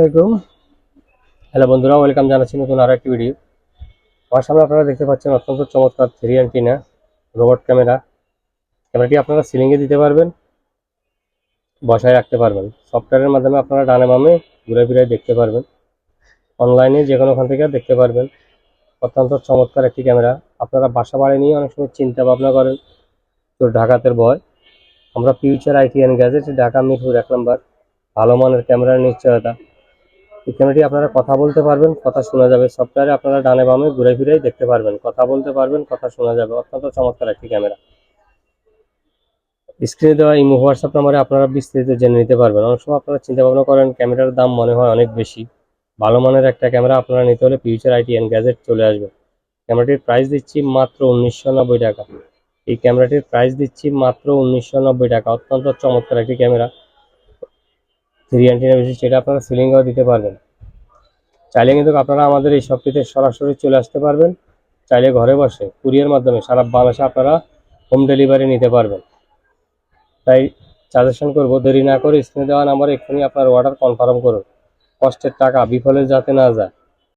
আলাইকুম। হ্যালো বন্ধুরা, ওয়েলকাম জানাচ্ছি নতুন আরও একটি ভিডিও। আমার সামনে আপনারা দেখতে পাচ্ছেন অত্যন্ত চমৎকার থ্রি অ্যান্টিনা রোবট ক্যামেরা। ক্যামেরাটি আপনারা সিলিংয়ে দিতে পারবেন, বসায় রাখতে পারবেন। সফটওয়্যারের মাধ্যমে আপনারা ডানে বামে ঘুরে ফিরে দেখতে পারবেন। অনলাইনে যে কোনোখান থেকে দেখতে পারবেন। অত্যন্ত চমৎকার একটি ক্যামেরা। আপনারা বাসা বাড়ি নিয়ে অনেক সময় চিন্তা ভাবনা করেন, তো ঢাকাতের ভয়। আমরা future IT and gadget Dhaka Mirpur এক নম্বর। ভালো মানের ক্যামেরার নিশ্চয়তা। ক্যামেরাটি আপনারা কথা বলতে পারবেন, কথা শোনা যাবে। সফটওয়্যারে আপনারা ডানে বামে ঘুরে ফিরেই দেখতে পারবেন। কথা বলতে পারবেন, কথা শোনা যাবে। অত্যন্ত চমৎকার একটি ক্যামেরা। স্ক্রিনে দেওয়া ইমো, হোয়াটসঅ্যাপ নাম্বারে আপনারা বিস্তারিত জেনে নিতে পারবেন। অনেক সময় আপনারা চিন্তা ভাবনা করেন, ক্যামেরার দাম মনে হয় অনেক বেশি। ভালো মানের একটা ক্যামেরা আপনারা নিতে হলে ফিউচার আইটি অ্যান্ড গ্যাজেট চলে আসবে। ক্যামেরাটির প্রাইস দিচ্ছি মাত্র উনিশশো নব্বই টাকা। এই ক্যামেরাটির প্রাইস দিচ্ছি মাত্র উনিশশো নব্বই টাকা। অত্যন্ত চমৎকার একটি ক্যামেরা। থ্রি অ্যান্টিনা বিশিষ্ট সেটা আপনারা সিলিংও দিতে পারবেন। চাইলে কিন্তু আপনারা আমাদের এই শপটিতে সরাসরি চলে আসতে পারবেন। চাইলে ঘরে বসে কুরিয়ার মাধ্যমে সারা বাংলাদেশে আপনারা হোম ডেলিভারি নিতে পারবেন। তাই সাজেশন করব, দেরি না করে স্ক্রিনে দেওয়া নাম্বারে এক্ষুনি আপনার অর্ডার কনফার্ম করুন। কষ্টের টাকা বিফলে যাতে না যায়।